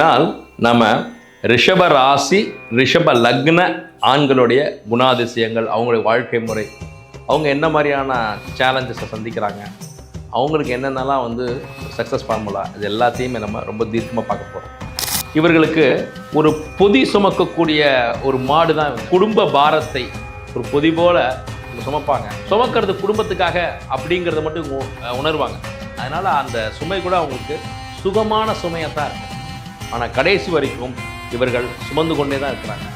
நாள் நம்ம ரிஷப ராசி ரிஷப லக்ன ஆண்களுடைய குணாதிசயங்கள் அவங்களுடைய வாழ்க்கை முறை அவங்க என்ன மாதிரியான சேலஞ்சஸை சந்திக்கிறாங்க அவங்களுக்கு என்னென்னலாம் வந்து சக்ஸஸ் ஃபார்முலா இது எல்லாத்தையுமே நம்ம ரொம்ப தீர்க்கமாக பார்க்க போகிறோம் இவர்களுக்கு ஒரு பொதி சுமக்கக்கூடிய ஒரு மாடு தான் குடும்ப பாரத்தை ஒரு பொதி போல சுமப்பாங்க. சுமக்கிறது குடும்பத்துக்காக அப்படிங்கிறத மட்டும் உ- உணர்வாங்க. அதனால் அந்த சுமை கூட அவங்களுக்கு சுகமான சுமையாக தான் இருக்கும். ஆனால் கடைசி வரைக்கும் இவர்கள் சுமந்து கொண்டே தான் இருக்கிறாங்க.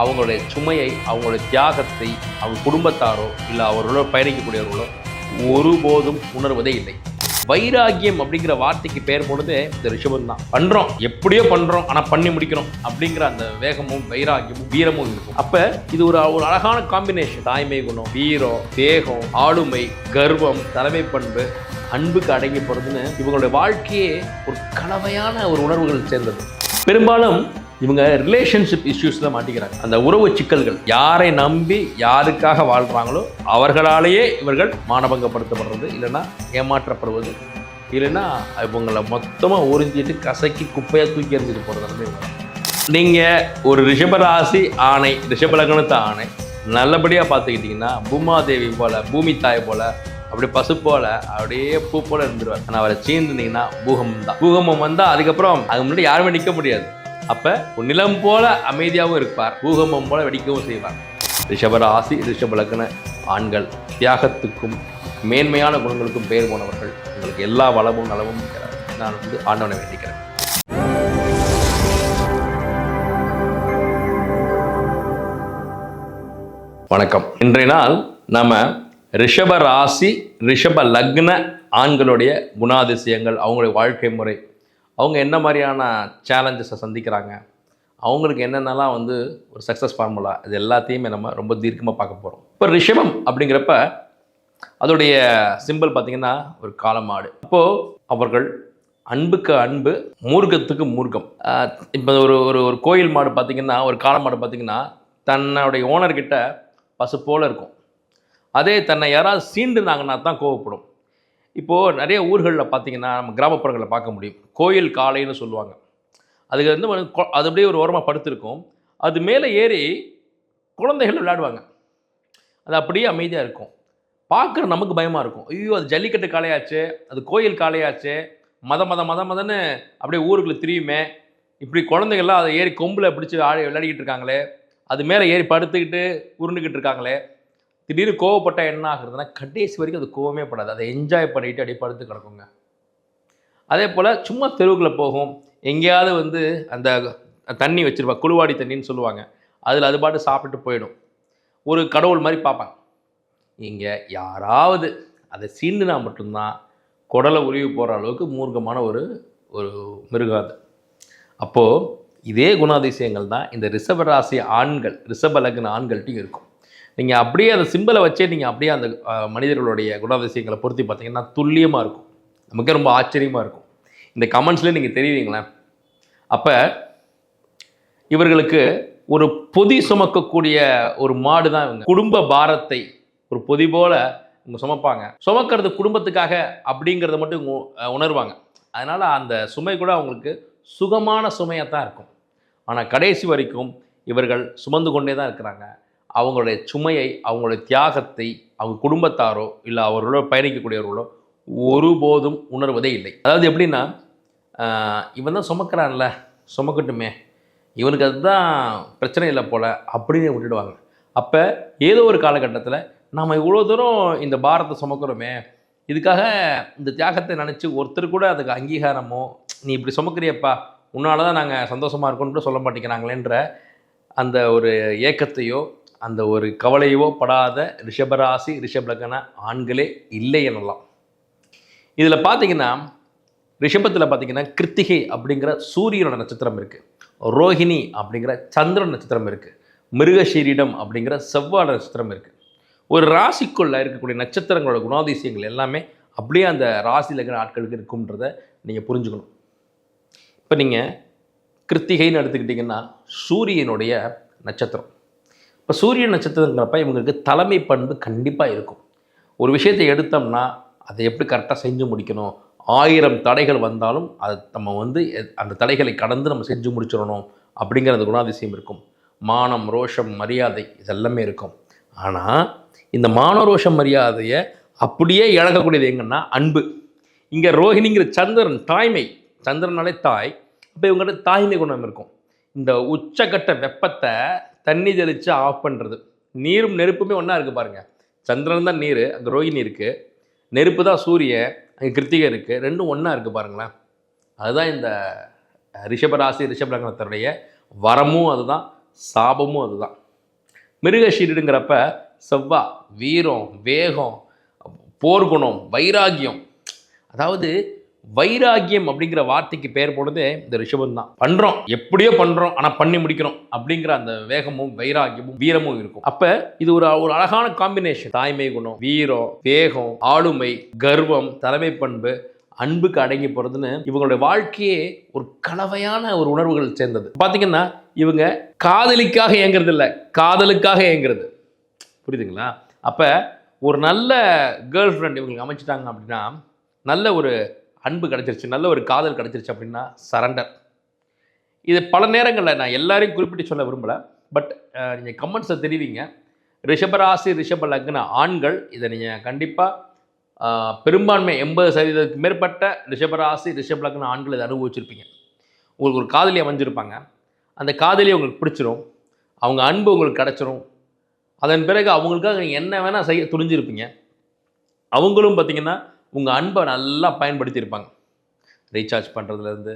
அவங்களுடைய சுமையை அவங்களுடைய தியாகத்தை அவங்க குடும்பத்தாரோ இல்லை அவர்களோ பயணிக்கக்கூடியவர்களோ ஒருபோதும் உணர்வதே இல்லை. வைராகியம் அப்படிங்கிற வார்த்தைக்கு பெயர் போனது இந்த ரிஷபம் தான். பண்றோம். எப்படியோ பண்றோம். ஆனால் பண்ணி முடிக்கிறோம் அப்படிங்கிற அந்த வேகமும் வைராகியமும் வீரமும் இருக்கும். அப்ப இது ஒரு ஒரு அழகான காம்பினேஷன் தாய்மை குணம் வீரம் தேகம் ஆளுமை கர்வம் தலைமை பண்பு அன்புக்கு அடங்கி போறதுன்னு இவங்களுடைய வாழ்க்கையே ஒரு கலவையான ஒரு உணர்வுகள் சேர்ந்தது. பெரும்பாலும் இவங்க ரிலேஷன்ஷிப் இஷ்யூஸ் தான் மாட்டிக்கிறாங்க. அந்த உறவு சிக்கல்கள் யாரை நம்பி யாருக்காக வாழ்கிறாங்களோ அவர்களாலேயே இவர்கள் மானபங்கப்படுத்தப்படுறது இல்லைன்னா ஏமாற்றப்படுவது இல்லைன்னா இவங்களை மொத்தமாக உறிஞ்சிட்டு கசக்கி குப்பையாக தூக்கி எறிஞ்சிட்டு போகிறது நீங்கள் ஒரு ரிஷபராசி ஆணை ரிஷபலகணத்து ஆணை நல்லபடியாக பார்த்துக்கிட்டிங்கன்னா பூமாதேவி போல் பூமி தாய் போல் அப்படியே பசு போல அப்படியே பூ போல இருந்துருவார் ஆனால் அவரை சீண்டுனீங்கன்னா பூகமம் தான். பூகம்பம் வந்தால் அதுக்கப்புறம் அது முன்னாடி யாருமே நிற்க முடியாது. அப்போ நிலம் போல அமைதியாகவும் இருப்பார். பூகம்பம் போல வெடிக்கவும் செய்வார். ரிஷபராசி ரிஷபலக்கண ஆண்கள் தியாகத்துக்கும் மேன்மையான குணங்களுக்கும் பெயர் போனவர்கள் உங்களுக்கு எல்லா வளமும் நலமும் நான் வந்து ஆண்டவனை வேண்டிக்கிறேன். வணக்கம். இன்றைய நாள் நம்ம ரிஷப ராசி ரிஷப லக்ன ஆண்களுடைய குணாதிசயங்கள் அவங்களுடைய வாழ்க்கை முறை. அவங்க என்ன மாதிரியான சேலஞ்சஸை சந்திக்கிறாங்க? அவங்களுக்கு என்னென்னலாம் வந்து ஒரு சக்ஸஸ் ஃபார்முலா இது எல்லாத்தையுமே நம்ம ரொம்ப தீர்க்கமாக பார்க்க போகிறோம் இப்போ ரிஷபம் அப்படிங்கிறப்ப அதோடைய சிம்பிள் பார்த்திங்கன்னா ஒரு காலமாடு. அப்போது அவர்கள் அன்புக்கு அன்பு மூர்க்கத்துக்கு மூர்க்கம். இப்போ ஒரு ஒரு ஒரு கோயில் மாடு பார்த்திங்கன்னா ஒரு காளை மாடு பார்த்தீங்கன்னா தன்னுடைய ஓனர்கிட்ட பசு போல் இருக்கும். அதே தன்னை யாராவது சீண்டுனாங்கன்னா தான் கோவப்படும். இப்போது நிறைய ஊர்களில் பார்த்தீங்கன்னா நம்ம கிராமப்புறங்களில் பார்க்க முடியும். கோயில் காளைன்னு சொல்லுவாங்க. அதுக்கு வந்து அது அப்படியே ஒரு ஓரமாக படுத்திருக்கும். அது மேலே ஏறி குழந்தைகள் விளையாடுவாங்க. அது அப்படியே அமைதியாக இருக்கும். பார்க்குற நமக்கு பயமாக இருக்கும். ஐயோ அது ஜல்லிக்கட்டு காளையாச்சு அது கோயில் காளையாச்சு மத மத மத மதன்னு அப்படியே ஊருக்குள்ள திரியுமே. இப்படி குழந்தைகள்லாம் அதை ஏறி கொம்பில் பிடிச்சி ஆடி விளையாடிக்கிட்டு இருக்காங்களே அது மேலே ஏறி படுத்துக்கிட்டு உருண்டுக்கிட்டு இருக்காங்களே திடீர்னு கோவப்பட்டால் என்ன ஆகுறதுன்னா கடைசி வரைக்கும் அது கோவமே படாது. அதை என்ஜாய் பண்ணிட்டு அப்படியே படுத்து கிடக்குங்க. அதே போல் சும்மா தெருவுக்குள்ளே போகும். எங்கேயாவது வந்து அந்த தண்ணி வச்சிருப்பா குழுவாடி தண்ணின்னு சொல்லுவாங்க. அதில் அது பாட்டு சாப்பிட்டு போயிடும். ஒரு கடவுள் மாதிரி பார்ப்பாங்க. இங்கே யாராவது அதை சீண்டுனா மட்டும்தான் குடலை உருவி போகிற அளவுக்கு மூர்க்கமான ஒரு ஒரு மிருகம் அது. அப்போது இதே குணாதிசயங்கள் தான் இந்த ரிஷபராசி ஆண்கள் ரிஷப லக்ன ஆண்கள்ட்டையும் இருக்கும். நீங்கள் அப்படியே அந்த சிம்பிளை வச்சே நீங்கள் அப்படியே அந்த மனிதர்களுடைய குணாதிசயங்களை பொருத்தி பார்த்தீங்கன்னா துல்லியமாக இருக்கும். நமக்கே ரொம்ப ஆச்சரியமாக இருக்கும். இந்த கமெண்ட்ஸ்லேயே நீங்கள் தெரிவிங்களேன் அப்போ இவர்களுக்கு ஒரு பொதி சுமக்கக்கூடிய ஒரு மாடு தான் இவங்க. குடும்ப பாரத்தை ஒரு பொதி போல் இவங்க சுமப்பாங்க. சுமக்கிறது குடும்பத்துக்காக அப்படிங்கிறத மட்டும் இவங்க உணர்வாங்க. அதனால் அந்த சுமை கூட அவங்களுக்கு சுகமான சுமையாக தான் இருக்கும். ஆனால் கடைசி வரைக்கும் இவர்கள் சுமந்து கொண்டே தான் இருக்கிறாங்க. அவங்களுடைய சுமையை அவங்களுடைய தியாகத்தை அவங்க குடும்பத்தாரோ இல்லை அவர்களோ பயணிக்கக்கூடியவர்களோ ஒருபோதும் உணர்வதே இல்லை. அதாவது எப்படின்னா இவன் தான் சுமக்கிறான்ல சுமக்கட்டுமே. இவனுக்கு அதுதான் பிரச்சனை இல்லை போல் அப்படின்னு விட்டுடுவாங்க. அப்போ ஏதோ ஒரு காலகட்டத்தில் நாம் இவ்வளோ தூரம் இந்த பாரத்தை சுமக்கிறோமே இதுக்காக இந்த தியாகத்தை நினச்சி ஒருத்தர் கூட அதுக்கு அங்கீகாரமோ நீ இப்படி சுமக்கிறியப்பா உன்னால தான் நாங்கள் சந்தோஷமாக இருக்கோம்னு சொல்ல மாட்டேங்கிறாங்களேன்ற அந்த ஒரு ஏக்கத்தையோ அந்த ஒரு கவலையோ படாத ரிஷபராசி ரிஷபலக்கண ஆண்களே இல்லை எனலாம். இதில் பார்த்தீங்கன்னா ரிஷபத்தில் பார்த்தீங்கன்னா கிருத்திகை அப்படிங்கிற சூரியனோட நட்சத்திரம் இருக்குது ரோஹிணி அப்படிங்கிற சந்திரன் நட்சத்திரம் இருக்குது மிருகஷீரிடம் அப்படிங்கிற செவ்வாழ் நட்சத்திரம் இருக்குது ஒரு ராசிக்குள்ளே இருக்கக்கூடிய நட்சத்திரங்களோட குணாதிசயங்கள் எல்லாமே அப்படியே அந்த ராசியில் இருக்கிற ஆட்களுக்கு இருக்கும்ன்றத நீங்கள் புரிஞ்சுக்கணும். இப்போ நீங்கள் கிருத்திகைன்னு எடுத்துக்கிட்டிங்கன்னா சூரியனுடைய நட்சத்திரம். இப்போ சூரிய நட்சத்திரங்கிறப்ப இவங்களுக்கு தலைமை பண்பு கண்டிப்பாக இருக்கும். ஒரு விஷயத்தை எடுத்தோம்னா அதை எப்படி கரெக்டாக செஞ்சு முடிக்கணும்? ஆயிரம் தடைகள் வந்தாலும் அது நம்ம வந்து அந்த தடைகளை கடந்து நம்ம செஞ்சு முடிச்சிடணும் அப்படிங்கிற அந்த குணாதிசயம் இருக்கும். மானம் ரோஷம் மரியாதை இதெல்லாமே இருக்கும். ஆனால் இந்த மான ரோஷம் மரியாதையை அப்படியே இழக்கக்கூடியது எங்கன்னா அன்பு. இங்கே ரோஹிணிங்கிற சந்திரன் தாய்மை. சந்திரனாலே தாய். அப்போ இவங்ககிட்ட தாய்மை குணம் இருக்கும். இந்த உச்சக்கட்ட வெப்பத்தை தண்ணி தெளித்து ஆஃப் பண்ணுறது நீரும் நெருப்புமே ஒன்றா இருக்குது பாருங்கள் சந்திரன் தான் நீர் அங்கே ரோஹிணி இருக்குது நெருப்பு தான் சூரியன் அங்கே கிருத்திகை இருக்குது ரெண்டும் ஒன்றா இருக்குது பாருங்களேன். அதுதான் இந்த ரிஷபராசி ரிஷப வரமும் அதுதான் சாபமும் அதுதான். மிருகஷீடுங்கிறப்ப செவ்வா வீரம் வேகம் போர்க்குணம் வைராகியம். அதாவது வைராகியம் அப்படிங்கிற வார்த்தைக்கு பெயர் போனதே இந்த ரிஷபம் தான். பண்றோம். எப்படியோ பண்றோம். ஆனா பண்ணி முடிக்கிறோம் அப்படிங்கிற அந்த வேகமும் வைராகியமும் வீரமும் இருக்கும். அப்ப இது ஒரு ஒரு அழகான காம்பினேஷன் தாய்மை குணம் வீரம் வேகம் ஆளுமை கர்வம் தலைமை பண்பு அன்புக்கு அடங்கி போறதுன்னு இவங்களுடைய வாழ்க்கையே ஒரு கலவையான ஒரு உணர்வுகள் சேர்ந்தது. பாத்தீங்கன்னா இவங்க காதலிக்காக ஏங்குறது இல்லை. காதலுக்காக ஏங்குறது புரியுதுங்களா? அப்போ ஒரு நல்ல கேர்ள் ஃப்ரெண்ட் இவங்களுக்கு அமைச்சிட்டாங்க அப்படின்னா நல்ல ஒரு அன்பு கிடச்சிருச்சு நல்ல ஒரு காதல் கிடச்சிருச்சு அப்படின்னா சரண்டர் இது பல நேரங்களில் நான் எல்லாரையும் குறிப்பிட்டு சொல்ல விரும்பலை பட் நீங்கள் கமெண்ட்ஸை தெரிவிங்க. ரிஷபராசி ரிஷப லக்ன ஆண்கள் இதை நீங்கள் கண்டிப்பாக பெரும்பான்மை எண்பது சதவீதத்துக்கு மேற்பட்ட ரிஷபராசி ரிஷப லக்ன ஆண்கள் இதை அனுபவிச்சிருப்பீங்க. உங்களுக்கு ஒரு காதலி அமைஞ்சிருப்பாங்க. அந்த காதலி உங்களுக்கு பிடிச்சிரும். அவங்க அன்பு உங்களுக்கு கிடச்சிரும். அதன் பிறகு அவங்களுக்காக நீங்கள் என்ன வேணால் செய்ய துணிஞ்சிருப்பீங்க. அவங்களும் பார்த்தீங்கன்னா உங்கள் அன்பை நல்லா பயன்படுத்தியிருப்பாங்க. ரீசார்ஜ் பண்ணுறதுலேருந்து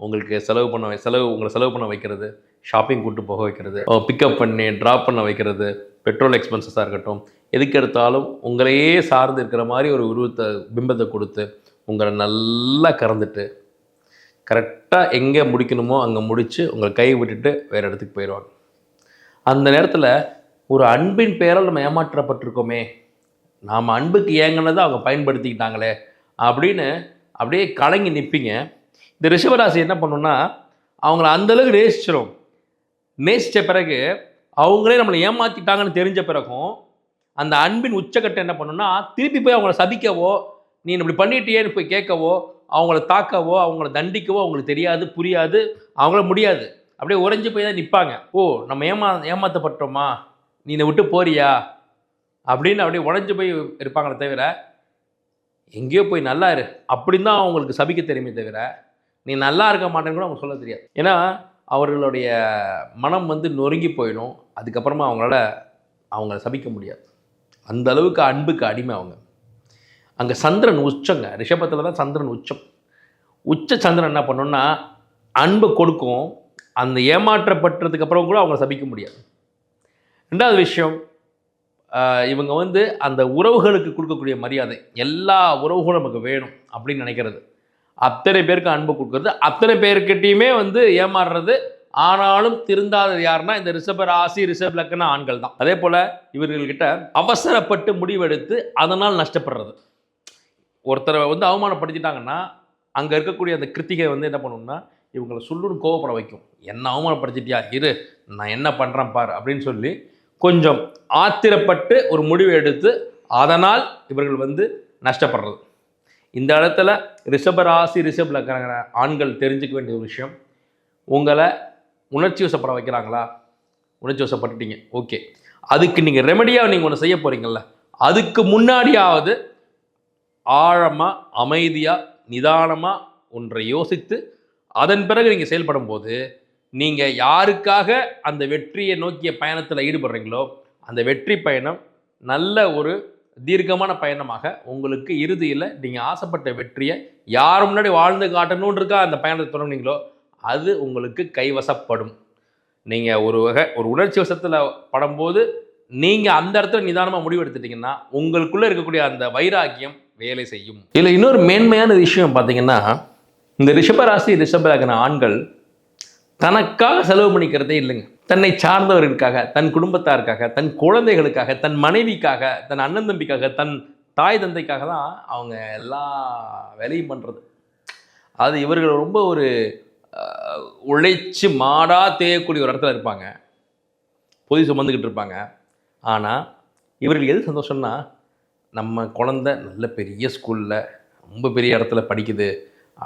உங்களுக்கு செலவு பண்ண செலவு உங்களை செலவு பண்ண வைக்கிறது ஷாப்பிங் கூட்டு போக வைக்கிறது பிக்கப் பண்ணி ட்ராப் பண்ண வைக்கிறது பெட்ரோல் எக்ஸ்பென்சஸாக இருக்கட்டும் எதுக்கு எடுத்தாலும் உங்களையே சார்ந்து இருக்கிற மாதிரி ஒரு உருவத்தை பிம்பத்தை கொடுத்து உங்களை நல்லா கறந்துட்டு கரெக்டாக எங்கே முடிக்கணுமோ அங்கே முடித்து உங்களை கை விட்டுட்டு வேறு இடத்துக்கு போயிடுவாங்க அந்த நேரத்தில் ஒரு அன்பின் பெயரால் நம்ம ஏமாற்றப்பட்டிருக்கோமே நாம் அன்புக்கு ஏங்கினதை அவங்க பயன்படுத்திக்கிட்டாங்களே அப்படின்னு அப்படியே கலங்கி நிற்பீங்க இந்த ரிஷபராசி என்ன பண்ணுன்னா அவங்கள அந்தளவுக்கு நேசிச்சிடும் நேசித்த பிறகு அவங்களே நம்மளை ஏமாற்றிட்டாங்கன்னு தெரிஞ்ச பிறகும் அந்த அன்பின் உச்சக்கட்டம் என்ன பண்ணுன்னா திருப்பி போய் அவங்கள சபிக்கவோ நீ இப்படி பண்ணிட்டியேன்னு போய் கேட்கவோ அவங்கள தாக்கவோ அவங்கள தண்டிக்கவோ அவங்களுக்கு தெரியாது புரியாது அவங்கள முடியாது. அப்படியே உறைஞ்சி போய் தான் நிற்பாங்க ஓ நம்ம ஏமா ஏமாற்றப்பட்டோமா நீ இதை விட்டு போறியா? அப்படின்னு அப்படியே உடஞ்சி போய் இருப்பாங்களே தவிர எங்கேயோ போய் நல்லா இரு. அப்படின்னு தான் அவங்களுக்கு சபிக்க தெரியுமே தவிர நீ நல்லா இருக்க மாட்டேன்னு கூட அவங்க சொல்ல தெரியாது. ஏன்னா அவர்களுடைய மனம் வந்து நொறுங்கி போயிடும். அதுக்கப்புறமா அவங்களால அவங்கள சபிக்க முடியாது. அந்த அளவுக்கு அன்புக்கு அடிமை அவங்க. அங்கே சந்திரன் உச்சங்க. ரிஷபத்தில் தான் சந்திரன் உச்சம். உச்ச சந்திரன் என்ன பண்ணோன்னா அன்பை கொடுக்கும். அந்த ஏமாற்றப்பட்டதுக்கு அப்புறம் கூட அவங்கள சபிக்க முடியாது. ரெண்டாவது விஷயம் இவங்க வந்து அந்த உறவுகளுக்கு கொடுக்கக்கூடிய மரியாதை எல்லா உறவுகளும் நமக்கு வேணும் அப்படின்னு நினைக்கிறது. அத்தனை பேருக்கு அன்பு கொடுக்கறது. அத்தனை பேர்கிட்டையுமே வந்து ஏமாறுறது. ஆனாலும் திருந்தாதது யாருன்னா இந்த ரிஷப ராசி ரிஷப் லக்கண ஆண்கள் தான். அதே போல் இவர்கள்கிட்ட அவசரப்பட்டு முடிவெடுத்து அதனால் நஷ்டப்படுறது. ஒருத்தரை வந்து அவமானப்படுத்திட்டாங்கன்னா அங்கே இருக்கக்கூடிய அந்த கிருத்திகை வந்து என்ன பண்ணணும்னா இவங்களை சொல்லுன்னு கோவப்பட வைக்கும். என்ன அவமானப்படுத்திட்டியா? இரு நான் என்ன பண்ணுறேன் பார் அப்படின்னு சொல்லி கொஞ்சம் ஆத்திரப்பட்டு ஒரு முடிவு எடுத்து அதனால் இவர்கள் வந்து நஷ்டப்படுறது. இந்த இடத்துல ரிஷபராசி ரிஷப் லக்கண ஆண்கள் தெரிஞ்சுக்க வேண்டிய ஒரு விஷயம். உங்களை உணர்ச்சி வசப்பட வைக்கிறாங்களா? உணர்ச்சி வசப்பட்டுட்டீங்க. ஓகே. அதுக்கு நீங்கள் ரெமடியாக நீங்கள் ஒன்று செய்ய போகிறீங்கல்ல அதுக்கு முன்னாடியாவது ஆழமாக அமைதியாக நிதானமாக ஒன்றை யோசித்து அதன் பிறகு நீங்கள் செயல்படும் போது நீங்கள் யாருக்காக அந்த வெற்றியை நோக்கிய பயணத்தில் ஈடுபடுறீங்களோ அந்த வெற்றி பயணம் நல்ல ஒரு தீர்க்கமான பயணமாக உங்களுக்கு இறுதியில் நீங்கள் ஆசைப்பட்ட வெற்றியை யார் முன்னாடி வாழ்ந்து காட்டணுன்றக்கா அந்த பயணத்தை தொடங்குனீங்களோ அது உங்களுக்கு கைவசப்படும். நீங்கள் ஒரு வகை ஒரு உணர்ச்சி வசத்தில் படும்போது நீங்கள் அந்த இடத்துல நிதானமாக முடிவெடுத்துட்டிங்கன்னா உங்களுக்குள்ளே இருக்கக்கூடிய அந்த வைராக்கியம் வேலை செய்யும். இதில் இன்னொரு மேன்மையான விஷயம் பார்த்தீங்கன்னா இந்த ரிஷபராசி ரிஷபராகின ஆண்கள் தனக்காக செலவு பண்ணிக்கிறதே இல்லைங்க. தன்னை சார்ந்தவர்களுக்காக தன் குடும்பத்தாருக்காக தன் குழந்தைகளுக்காக தன் மனைவிக்காக தன் அண்ணன் தம்பிக்காக தன் தாய் தந்தைக்காக தான் அவங்க எல்லா வேலையும் பண்ணுறது அது இவர்கள் ரொம்ப ஒரு உழைச்சி உழைச்சு தேயக்கூடிய ஒரு இடத்துல இருப்பாங்க. பொதி சுமந்துக்கிட்டு இருப்பாங்க. ஆனால் இவர்கள் எது சந்தோஷம்னா நம்ம குழந்தை நல்ல பெரிய ஸ்கூலில் ரொம்ப பெரிய இடத்துல படிக்குது.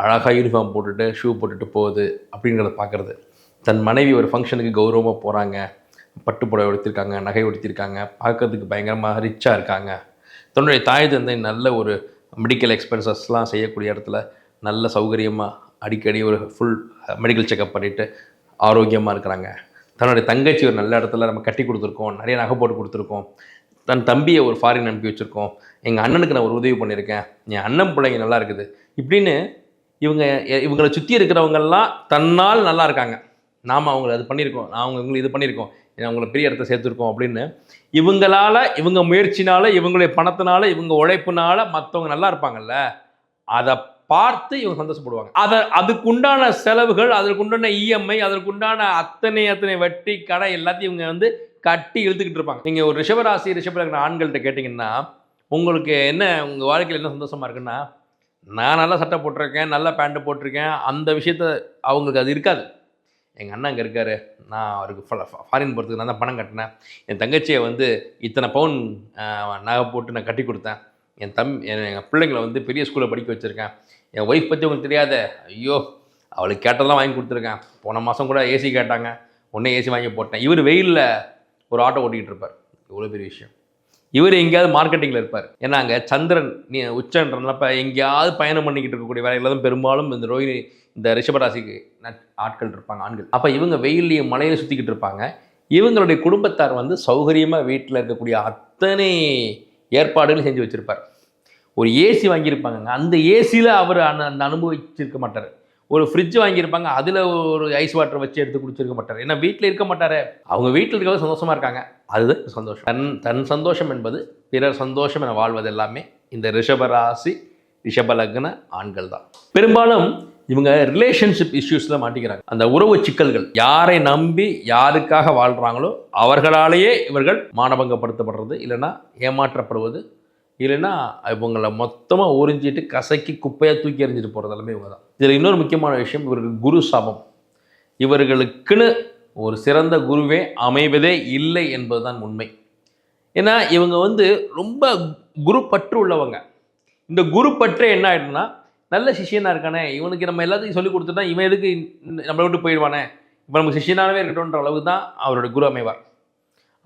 அழகாக யூனிஃபார்ம் போட்டுட்டு ஷூ போட்டுட்டு போகுது அப்படிங்கிறத பார்க்குறது. தன் மனைவி ஒரு ஃபங்க்ஷனுக்கு கௌரவமாக போகிறாங்க பட்டுப்புடவை உடுத்திருக்காங்க நகை உடுத்திருக்காங்க. பார்க்கறதுக்கு பயங்கரமாக ரிச்சாக இருக்காங்க. தன்னுடைய தாய் தந்தை நல்ல ஒரு மெடிக்கல் எக்ஸ்பென்சஸ்லாம் செய்யக்கூடிய இடத்துல நல்ல சௌகரியமாக அடிக்கடி ஒரு ஃபுல் மெடிக்கல் செக்கப் பண்ணிவிட்டு ஆரோக்கியமாக இருக்கிறாங்க. தன்னுடைய தங்கச்சி ஒரு நல்ல இடத்துல நம்ம கட்டி கொடுத்துருக்கோம் நிறைய நகை போட்டு கொடுத்துருக்கோம். தன் தம்பியை ஒரு ஃபாரின் அனுப்பி வச்சுருக்கோம். எங்கள் அண்ணனுக்கு நான் ஒரு உதவி பண்ணியிருக்கேன். என் அண்ணன் பிள்ளைங்க நல்லா இருக்குது. இப்படின்னு இவங்க இவங்களை சுற்றி இருக்கிறவங்கெல்லாம் தன்னால் நல்லா இருக்காங்க. நாம் அவங்கள அது பண்ணியிருக்கோம். நான் அவங்க இவங்களை இது பண்ணியிருக்கோம். அவங்கள பெரிய இடத்த சேர்த்துருக்கோம் அப்படின்னு. இவங்களால இவங்க முயற்சினால இவங்களுடைய பணத்தினால இவங்க உழைப்புனால மற்றவங்க நல்லா இருப்பாங்கல்ல? அதை பார்த்து இவங்க சந்தோஷப்படுவாங்க. அதை அதுக்குண்டான செலவுகள் அதற்குண்டான இஎம்ஐ அதற்குண்டான அத்தனை அத்தனை வட்டி கடை எல்லாத்தையும் இவங்க வந்து கட்டி இழுத்துக்கிட்டு இருப்பாங்க. நீங்கள் ஒரு ரிஷபராசி இருக்கிற ஆண்கள்கிட்ட கேட்டிங்கன்னா உங்களுக்கு என்ன உங்கள் வாழ்க்கையில் என்ன சந்தோஷமாக இருக்குன்னா நான் நல்லா சட்டை போட்டிருக்கேன் நல்ல பேண்ட்டு போட்டிருக்கேன். அந்த விஷயத்த அவங்களுக்கு அது இருக்காது. எங்கள் அண்ணன் அங்கே இருக்காரு. நான் அவருக்கு ஃபாரின் போகிறதுக்கு நான் தான் பணம் கட்டினேன். என் தங்கச்சியை வந்து இத்தனை பவுன் நகை போட்டு நான் கட்டி கொடுத்தேன். என் தம் எங்கள் பிள்ளைங்களை வந்து பெரிய ஸ்கூலில் படிக்க வச்சுருக்கேன். என் ஒய்ஃப் பற்றி உங்களுக்கு தெரியாத? ஐயோ அவளுக்கு கேட்டதெல்லாம் வாங்கி கொடுத்துருக்கேன். போன மாதம் கூட ஏசி கேட்டாங்க. உடனே ஏசி வாங்கி போட்டேன். இவர் வெயிலில் ஒரு ஆட்டோ ஓட்டிக்கிட்டு இருப்பார். இவ்வளோ பெரிய விஷயம். இவர் எங்கேயாவது மார்க்கெட்டிங்கில் இருப்பார். ஏன்னா அங்கே சந்திரன் நீ உச்சன்றப்ப எங்கேயாவது பயணம் பண்ணிக்கிட்டு இருக்கக்கூடிய வேலைகள் தான் பெரும்பாலும் இந்த ரோஹிணி இந்த ரிஷபராசிக்கு நட்- ஆட்கள் இருப்பாங்க ஆண்கள். அப்போ இவங்க வெயில்லையும் மழையில சுற்றிக்கிட்டு இருப்பாங்க. இவங்களுடைய குடும்பத்தார் வந்து சௌகரியமாக வீட்டில் இருக்கக்கூடிய அத்தனை ஏற்பாடுகளும் செஞ்சு வச்சுருப்பார். ஒரு ஏசி வாங்கியிருப்பாங்க அந்த ஏசியில் அவர் அந்த அந்த அனுபவிச்சிருக்க மாட்டார். ஒரு ஃப்ரிட்ஜ் வாங்கியிருப்பாங்க. அதில் ஒரு ஐஸ் வாட்டர் வச்சு எடுத்து குடிச்சிருக்க மாட்டார். ஏன்னா வீட்டில் இருக்க மாட்டார். அவங்க வீட்டில் இருக்கிறது சந்தோஷமாக இருக்காங்க. அதுதான் சந்தோஷம். தன் தன் சந்தோஷம் என்பது பிறர் சந்தோஷம் என வாழ்வது எல்லாமே இந்த ரிஷபராசி ரிஷபலக்ன ஆண்கள் தான். பெரும்பாலும் இவங்க ரிலேஷன்ஷிப் இஷ்யூஸில் மாட்டிக்கிறாங்க. அந்த உறவு சிக்கல்கள் யாரை நம்பி யாருக்காக வாழ்கிறாங்களோ அவர்களாலேயே இவர்கள் மானபங்கப்படுத்தப்படுறது. இல்லைன்னா ஏமாற்றப்படுவது இல்லைன்னா இவங்களை மொத்தமாக உறிஞ்சிட்டு கசக்கி குப்பையாக தூக்கி எறிஞ்சிட்டு போகிறது எல்லாமே இவங்க தான். இதில் இன்னொரு முக்கியமான விஷயம் இவர்கள் குரு சாபம். இவர்களுக்குன்னு ஒரு சிறந்த குருவே அமைவதே இல்லை என்பதுதான் உண்மை. ஏன்னா இவங்க வந்து ரொம்ப குரு பற்று உள்ளவங்க. இந்த குரு பற்றே என்ன ஆகிடும்னா நல்ல சிஷியனாக இருக்கானே இவனுக்கு நம்ம எல்லாத்தையும் சொல்லி கொடுத்துட்டா இவன் எதுக்கு நம்மளை விட்டு போயிடுவானே? இப்போ நமக்கு சிஷியனாகவே இருக்கட்டும்ன்ற அளவுக்கு தான் அவரோட குரு அமைவார்.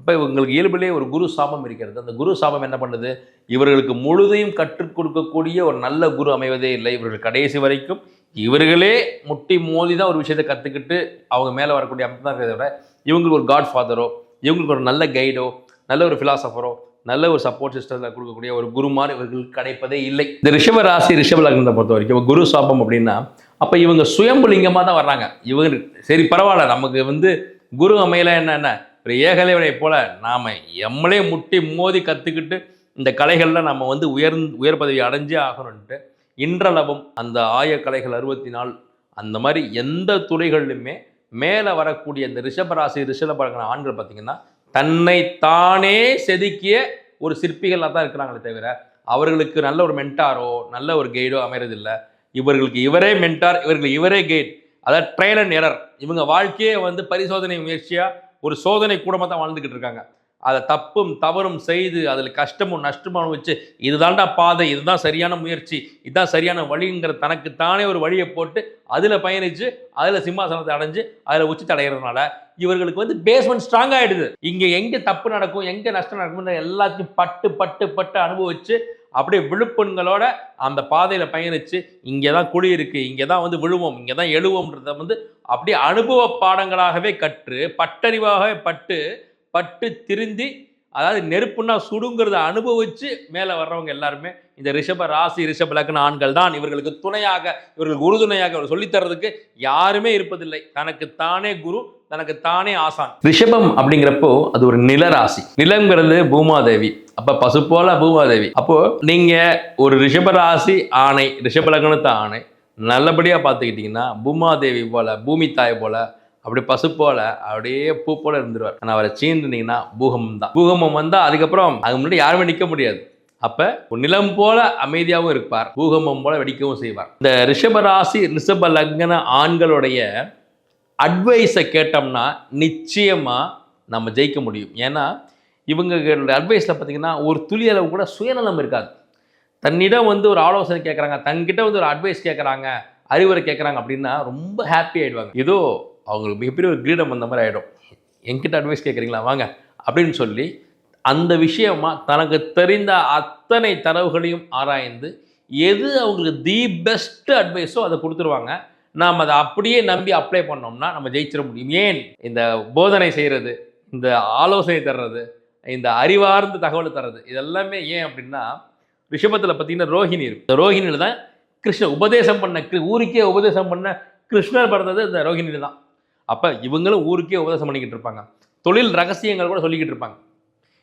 இப்போ இவங்களுக்கு இயல்பிலே ஒரு குரு சாபம் இருக்கிறது. அந்த குரு சாபம் என்ன பண்ணுது? இவர்களுக்கு முழுதையும் கற்றுக் கொடுக்கக்கூடிய ஒரு நல்ல குரு அமைவதே இல்லை. இவர்கள் கடைசி வரைக்கும் இவர்களே முட்டி மோதி தான் ஒரு விஷயத்தை கற்றுக்கிட்டு அவங்க மேலே வரக்கூடிய அமைப்பு தான் இருக்கிறத விட இவங்களுக்கு ஒரு காட் ஃபாதரோ இவங்களுக்கு ஒரு நல்ல கைடோ நல்ல ஒரு ஃபிலாசபரோ நல்ல ஒரு சப்போர்ட் சிஸ்டத்தில் கொடுக்கக்கூடிய ஒரு குருமார் இவர்களுக்கு கிடைப்பதே இல்லை. இந்த ரிஷப ராசி ரிஷப லக்னத்தை பொறுத்த வரைக்கும் குரு சாபம் அப்படின்னா அப்போ இவங்க சுயம்புலிங்கமாக தான் வர்றாங்க. இவங்க சரி பரவாயில்ல நமக்கு வந்து குரு அமையல என்ன என்ன? ஒரு ஏகலைவனை போல நாம் எம்மளே முட்டி மோதி கற்றுக்கிட்டு இந்த கலைகளில் நம்ம வந்து உயர் உயர் பதவி அடைஞ்சே ஆகணும்ன்ட்டு இன்றளவும் அந்த ஆய கலைகள் அறுபத்தி நாள் அந்த மாதிரி எந்த துறைகளிலுமே மேலே வரக்கூடிய இந்த ரிஷபராசி ரிஷபலக்கண ஆண்கள் பார்த்தீங்கன்னா தன்னை தானே செதுக்கிய ஒரு சிற்பிகளாக தான் இருக்கிறாங்களே தவிர அவர்களுக்கு நல்ல ஒரு மென்டாரோ நல்ல ஒரு கைடோ அமைறதில்லை. இவர்களுக்கு இவரே மென்டார் இவர்களுக்கு இவரே கைட் அதாவது ட்ரையல் அண்ட் எரர் இவங்க வாழ்க்கையே வந்து பரிசோதனை முயற்சியாக ஒரு சோதனை கூடமாக தான் வாழ்ந்துக்கிட்டு இருக்காங்க. அதை தப்பும் தவறும் செய்து அதில் கஷ்டமும் நஷ்டமும் அனுபவிச்சு இதுதான்டா பாதை இதுதான் சரியான முயற்சி இதுதான் சரியான வழிங்கிற தனக்கு தானே ஒரு வழியை போட்டு அதில் பயணித்து அதில் சிம்மாசனத்தை அடைஞ்சு அதில் உச்சி தடைகிறதுனால இவர்களுக்கு வந்து பேஸ்மெண்ட் ஸ்ட்ராங் ஆகிடுது இங்கே எங்கே தப்பு நடக்கும் எங்கே நஷ்டம் நடக்கும்னு எல்லாத்தையும் பட்டு பட்டு பட்டு அனுபவிச்சு அப்படியே விழுப்புண்களோட அந்த பாதையில் பயணித்து இங்கே தான் குழி இருக்குது இங்கே தான் வந்து விழுவோம் இங்கே தான் எழுவோம்ன்றத வந்து அப்படியே அனுபவ பாடங்களாகவே கற்று பட்டறிவாகவே பட்டு பட்டு திருந்தி அதாவது நெருப்புன்னா சுடுங்கிறத அனுபவித்து மேலே வர்றவங்க எல்லாருமே இந்த ரிஷப ராசி ரிஷப லக்ன ஆண்கள் தான் இவர்களுக்கு துணையாக இவர்களுக்கு உறுதுணையாக இவர் சொல்லித்தரதுக்கு யாருமே இருப்பதில்லை. தனக்கு தானே குரு தனக்கு தானே ஆசான். ரிஷபம் அப்படிங்கிறப்போ அது ஒரு நிலராசி. நிலங்கிறது பூமாதேவி. அப்ப பசு போல பூமாதேவி. அப்போ நீங்க ஒரு ரிஷபராசி ஆணை ரிஷப ஆணை நல்லபடியா பார்த்துக்கிட்டீங்கன்னா பூமாதேவி போல பூமி தாய் போல அப்படி பசு போல அப்படியே பூ போல இருந்துருவார். ஆனால் அவரை சீண்டுனீங்கன்னா பூகமம் தான் பூகம்பம் வந்தால் அதுக்கப்புறம் அது முன்னாடி யாருமே நிற்க முடியாது. அப்ப நிலம் போல அமைதியாகவும் இருப்பார் பூகம்பம் போல வெடிக்கவும் செய்வார். இந்த ரிஷபராசி ரிஷப லக்ன ஆண்களுடைய அட்வைஸை கேட்டோம்னா நிச்சயமாக நம்ம ஜெயிக்க முடியும். ஏன்னா இவங்க அட்வைஸில் பார்த்தீங்கன்னா ஒரு துளி அளவு கூட சுயநலம் இருக்காது. தன்னிடம் வந்து ஒரு ஆலோசனை கேட்குறாங்க தன்கிட்ட வந்து ஒரு அட்வைஸ் கேட்குறாங்க அறிவுரை கேட்குறாங்க அப்படின்னா ரொம்ப ஹாப்பி ஆகிடுவாங்க ஏதோ அவங்களுக்கு மிகப்பெரிய ஒரு கிரீடம் வந்த மாதிரி ஆகிடும் என்கிட்ட அட்வைஸ் கேட்குறீங்களா வாங்க. அப்படின்னு சொல்லி அந்த விஷயமா தனக்கு தெரிந்த அத்தனை தரவுகளையும் ஆராய்ந்து எது அவங்களுக்கு தி பெஸ்ட் அட்வைஸோ அதை கொடுத்துருவாங்க. நாம் அதை அப்படியே நம்பி அப்ளை பண்ணோம்னா நம்ம ஜெயிச்சிட முடியும். ஏன்? இந்த போதனை செய்கிறது இந்த ஆலோசனை தர்றது இந்த அறிவார்ந்த தகவல் தர்றது இதெல்லாமே ஏன் அப்படின்னா ரிஷபத்தில் பார்த்தீங்கன்னா ரோஹிணி இந்த ரோஹிணியில் தான் கிருஷ்ண உபதேசம் பண்ண கிரு- ஊருக்கே உபதேசம் பண்ண கிருஷ்ணர் பிறந்தது இந்த ரோஹிணியில் தான். அப்போ இவங்களும் ஊருக்கே உபதேசம் பண்ணிக்கிட்டு இருப்பாங்க. தொழில் ரகசியங்கள் கூட சொல்லிக்கிட்டு இருப்பாங்க.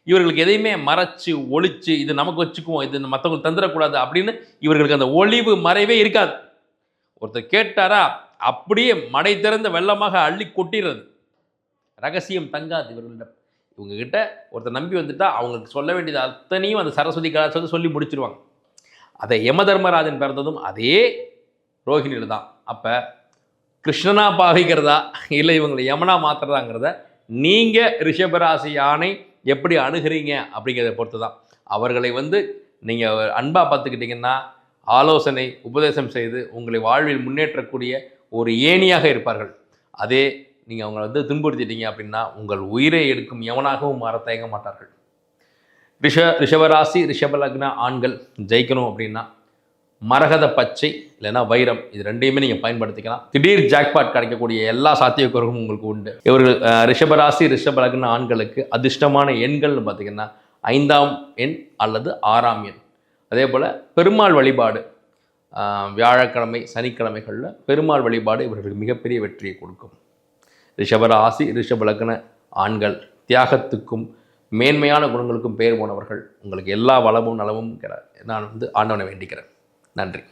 இவர்களுக்கு எதையுமே மறைச்சு ஒழிச்சு இது நமக்கு வச்சுக்குவோம் இது மற்றவங்களுக்கு தந்துடக்கூடாது அப்படின்னு இவர்களுக்கு அந்த ஒளிவு மறைவே இருக்காது. ஒருத்தர் கேட்டாரா அப்படியே மடை திறந்த வெள்ளமாக அள்ளி கொட்டிடுறது. ரகசியம் தங்காது இவர்களிடம். இவங்ககிட்ட ஒருத்தர் நம்பி வந்துட்டா அவங்களுக்கு சொல்ல வேண்டியது அத்தனையும் அந்த சரஸ்வதி கலாச்சாரத்தை சொல்லி முடிச்சிருவாங்க. அதை யம தர்மராஜன் பிறந்ததும் அதே ரோஹிணியில் தான். அப்போ கிருஷ்ணனா பாவிக்கிறதா இல்லை இவங்களை யமனா மாத்துறதாங்கிறத நீங்கள் ரிஷபராசி யானை எப்படி அணுகிறீங்க அப்படிங்கிறத பொறுத்து தான் அவர்களை வந்து நீங்கள் அன்பாக பார்த்துக்கிட்டிங்கன்னா ஆலோசனை உபதேசம் செய்து உங்களை வாழ்வில் முன்னேற்றக்கூடிய ஒரு ஏணியாக இருப்பார்கள். அதே நீங்கள் அவங்கள வந்து துன்புறுத்திட்டீங்க அப்படின்னா உங்கள் உயிரை எடுக்கும் எவனாகவும் மாற தயங்க மாட்டார்கள். ரிஷ ரிஷபராசி ரிஷபலக்ன ஆண்கள் ஜெயிக்கணும் அப்படின்னா மரகத பச்சை இல்லைன்னா வைரம் இது ரெண்டையுமே நீங்கள் பயன்படுத்திக்கலாம். திடீர் ஜாக்பாட் கிடைக்கக்கூடிய எல்லா சாத்தியக்கூறுகளும் உங்களுக்கு உண்டு. இவர்கள் அஹ், ரிஷபராசி ரிஷபலக்ன ஆண்களுக்கு அதிர்ஷ்டமான எண்கள்னு பார்த்தீங்கன்னா ஐந்தாம் எண் அல்லது ஆறாம் எண். அதே போல் பெருமாள் வழிபாடு வியாழக்கிழமை சனிக்கிழமைகளில் பெருமாள் வழிபாடு இவர்களுக்கு மிகப்பெரிய வெற்றியை கொடுக்கும். ரிஷபராசி ரிஷபலக்ன ஆண்கள் தியாகத்துக்கும் மேன்மையான குணங்களுக்கும் பெயர் போனவர்கள் உங்களுக்கு எல்லா வளமும் நலமும் நான் வந்து ஆண்டவனை வேண்டிக்கிறேன். நன்றி.